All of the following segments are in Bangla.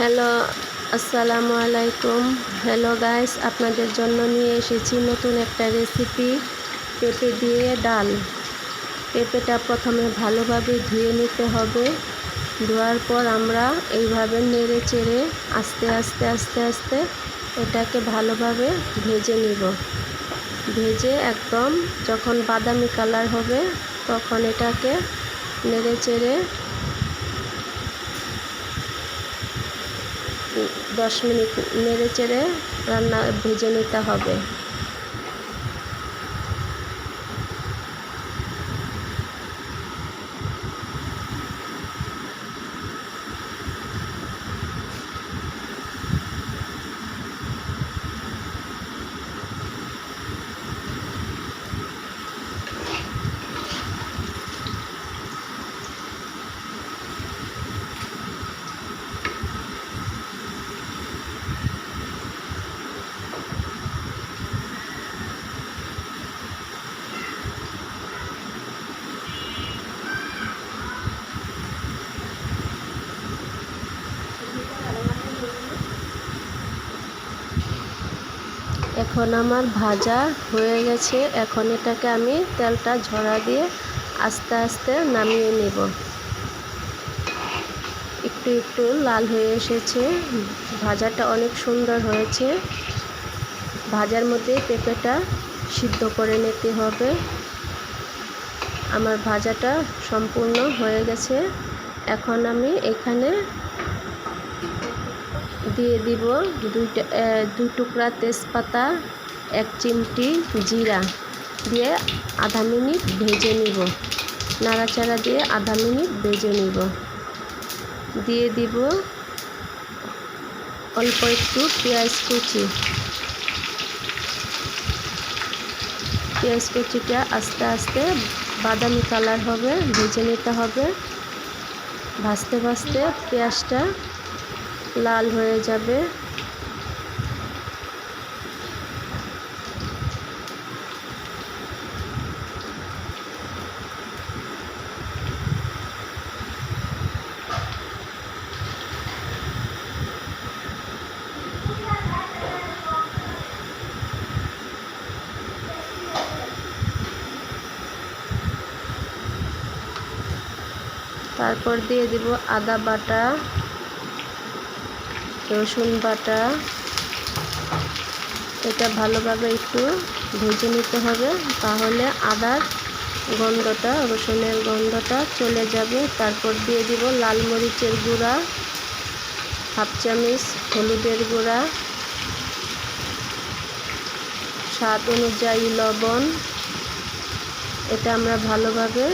হ্যালো, আসসালামু আলাইকুম। হ্যালো গাইস আপনাদের জন্য নিয়ে এসেছি নতুন একটা রেসিপি পেঁপে দিয়ে ডাল। পেঁপেটা প্রথমে ভালোভাবে ধুয়ে নিতে হবে। ধোয়ার পর আমরা এইভাবে নেড়ে চেড়ে আস্তে আস্তে আস্তে আস্তে এটাকে ভালোভাবে ভেজে নিব। ভেজে একদম যখন বাদামি কালার হবে, তখন এটাকে নেড়ে চেড়ে দশ মিনিট নেড়ে চেড়ে রান্না ভেজে নিতে হবে। এখন আমার ভাজা হয়ে গেছে। এখন এটাকে আমি তেলটা ঝরা দিয়ে আস্তে আস্তে নামিয়ে নেব। একটু একটু লাল হয়ে এসেছে। ভাজাটা অনেক সুন্দর হয়েছে। ভাজার মধ্যে পেঁপেটা সিদ্ধ করে নিতে হবে। আমার ভাজাটা সম্পূর্ণ হয়ে গেছে। এখন আমি এখানে দিয়ে দিব দুইটা দুই টুকরা তেজপাতা, এক চিমটি জিরা দিয়ে আধা মিনিট ভেজে নিব। নাড়াচাড়া দিয়ে আধা মিনিট ভেজে নিব। দিয়ে দিব অল্প একটু পেঁয়াজ কুচি। পেঁয়াজ কুচিটা আস্তে আস্তে বাদামি কালার হবে, ভেজে নিতে হবে। ভাজতে ভাজতে পেঁয়াজটা লাল হয়ে যাবে। তারপর দিয়ে দিব আদা বাটা। রসুন বাটা। এটা ভালোভাবে একটু ভেজে নিতে হবে, তাহলে আদার গন্ধটা, রসুনের গন্ধটা চলে যাবে। তারপর দিয়ে দিব লাল মরিচের গুঁড়া, হাফ চামচ হলুদের গুঁড়া, স্বাদ অনুযায়ী লবণ। এটা আমরা ভালোভাবে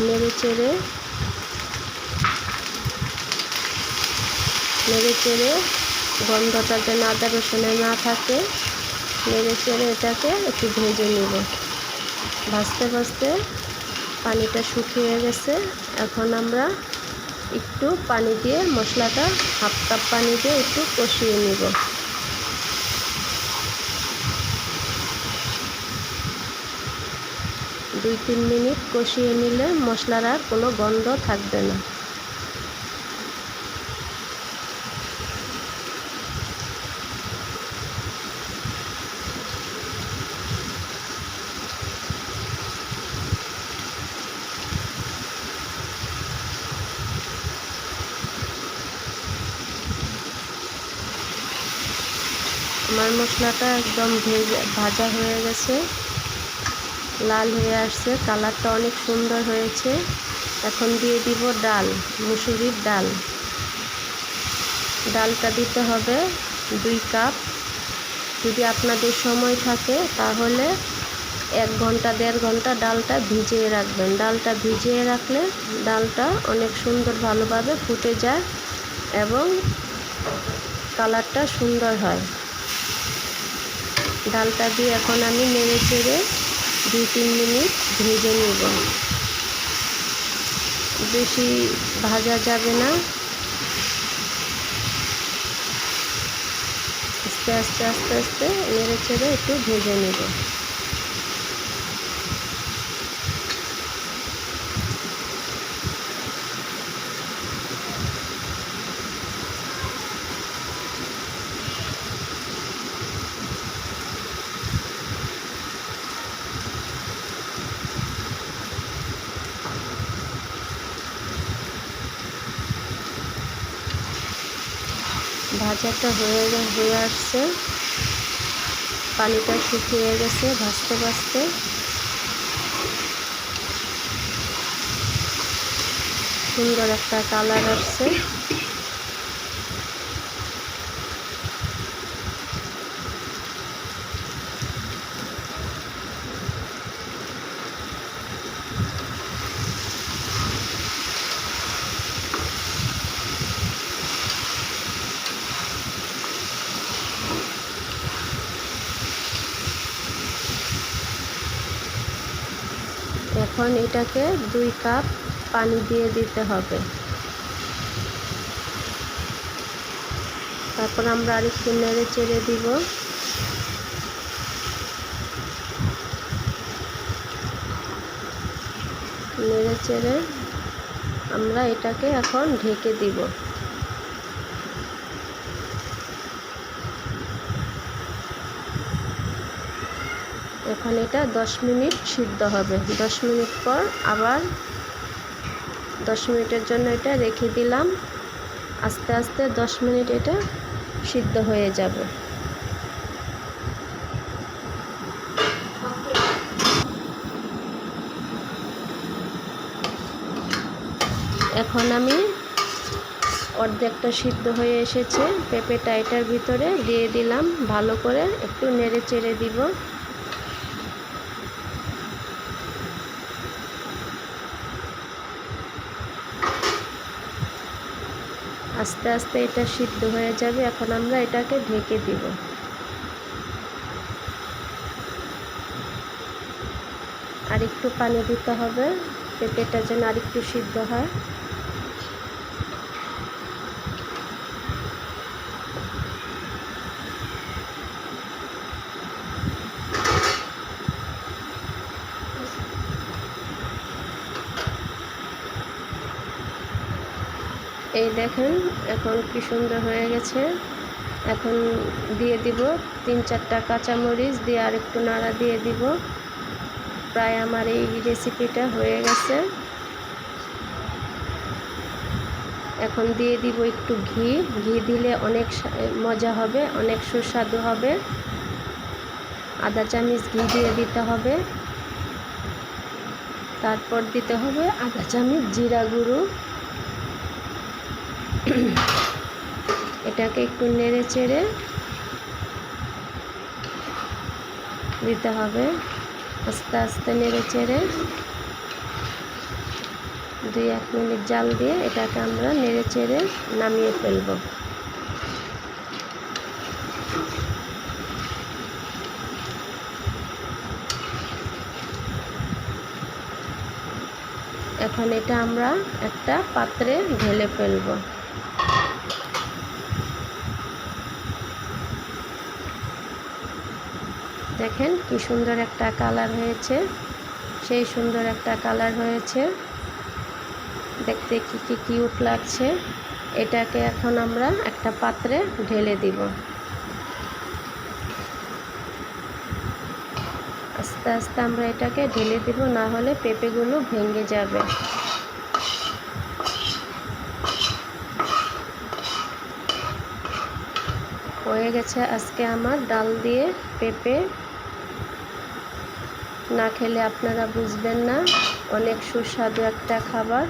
নেড়ে চেড়ে নেড়ে চেড়ে গন্ধটা যেন আদা রসুনে না থাকে নেড়ে চেড়ে এটাকে একটু ভেজে নেব। ভাজতে ভাজতে পানিটা শুকিয়ে গেছে। এখন আমরা একটু পানি দিয়ে মশলাটা হাফ কাপ পানি দিয়ে একটু কষিয়ে নিব। দুই তিন মিনিট কষিয়ে নিলে মশলার আর কোনো গন্ধ থাকবে না। আমার মশলাটা একদম ভেজে, ভাজা হয়ে গেছে। লাল হয়ে আসছে, কালারটা অনেক সুন্দর হয়েছে। এখন দিয়ে দিব ডাল, মুসুরির ডাল। ডালটা দিতে হবে দুই কাপ। যদি আপনাদের সময় থাকে, তাহলে এক ঘণ্টা, দেড় ঘণ্টা ডালটা ভিজিয়ে রাখবেন। ডালটা ভিজিয়ে রাখলে ডালটা অনেক সুন্দর ভালোভাবে ফুটে যায় এবং কালারটা সুন্দর হয়। ডালটা দিয়ে এখন আমি নেড়ে চেড়ে দুই তিন মিনিট ভেজে নেব। বেশি ভাজা যাবে না। আস্তে আস্তে আস্তে আস্তে নেড়ে চেড়ে একটু ভেজে নেব। ভাজাটা হয়ে হয়ে আসছে। পানিটা শুকিয়ে গেছে ভাজতে ভাজতে। সুন্দর একটা কালার আসছে। এখন এটাকে দুই কাপ পানি দিয়ে দিতে হবে। তারপর আমরা আরেকটু নেড়ে চেড়ে দিব। নেড়ে চেড়ে আমরা এটাকে এখন ঢেকে দিব। এখন এটা দশ মিনিট সিদ্ধ হবে। দশ মিনিট পর আবার দশ মিনিটের জন্য এটা রেখে দিলাম। আস্তে আস্তে দশ মিনিট এটা সিদ্ধ হয়ে যাবে। এখন আমি অর্ধেকটা সিদ্ধ হয়ে এসেছে। পেঁপেটা এটার ভিতরে দিয়ে দিলাম। ভালো করে একটু নেড়ে চেড়ে দিব। আস্তে আস্তে এটা সিদ্ধ হয়ে যাবে। এখন আমরা এটাকে ঢেকে দিব। আর একটু পানি দিতে হবে, পেঁপেটা যেন আর একটু সিদ্ধ হয়। এই দেখেন, এখন কি সুন্দর হয়ে গেছে। এখন দিয়ে দিব তিন চারটা কাঁচামরিচ, দিয়ে আর একটু নাড়া দিয়ে দিব। প্রায় আমার এই রেসিপিটা হয়ে গেছে। এখন দিয়ে দিব একটু ঘি। ঘি দিলে অনেক মজা হবে, অনেক সুস্বাদু হবে। আদা চামচ ঘি দিয়ে দিতে হবে। তারপর দিতে হবে আদা চামচ জিরা গুঁড়ো। এটাকে একটু নেড়ে চেড়ে দিতে হবে। আস্তে আস্তে নেড়ে চেড়ে দুই, এক মিনিট জাল দিয়ে এটাকে আমরা নেড়ে চেড়ে নামিয়ে ফেলব। এখন এটা আমরা একটা পাত্রে ঢেলে ফেলব। দেখেন কি সুন্দর একটা কালার হয়েছে। সেই সুন্দর একটা কালার হয়েছে। দেখতে কি কি কিউট লাগছে। এটাকে এখন আমরা একটা পাত্রে ঢেলে দিব। আস্তে আস্তে আমরা এটাকে ঢেলে দিব, না হলে পেঁপেগুলো ভেঙে যাবে। হয়ে গেছে আজকে আমার ডাল দিয়ে পেঁপে না খেলে আপনারা বুঝবেন না। অনেক সুস্বাদু একটা খাবার।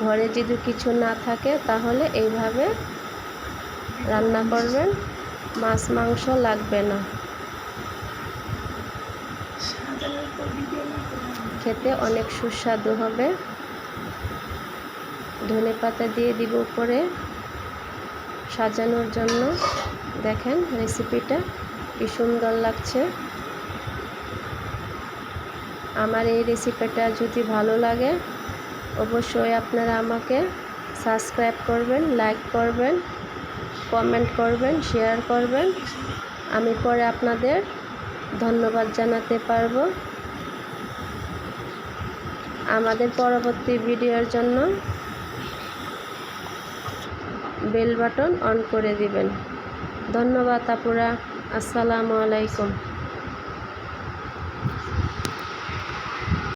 ঘরে যদি কিছু না থাকে, তাহলে এইভাবে রান্না করবেন। মাছ, মাংস লাগবে না। খেতে অনেক সুস্বাদু হবে। ধনে পাতা দিয়ে দিব উপরে সাজানোর জন্য। দেখেন রেসিপিটা কি সুন্দর লাগছে। আমার এই রেসিপিটা যদি ভালো লাগে, অবশ্যই আপনারা আমাকে সাবস্ক্রাইব করবেন লাইক করবেন কমেন্ট করবেন শেয়ার করবেন। আমি পরে আপনাদের ধন্যবাদ জানাতে পারব। আমাদের পরবর্তী ভিডিওর জন্য বেল বাটন অন করে দিবেন। ধন্যবাদ আপুরা। আসসালামু আলাইকুম।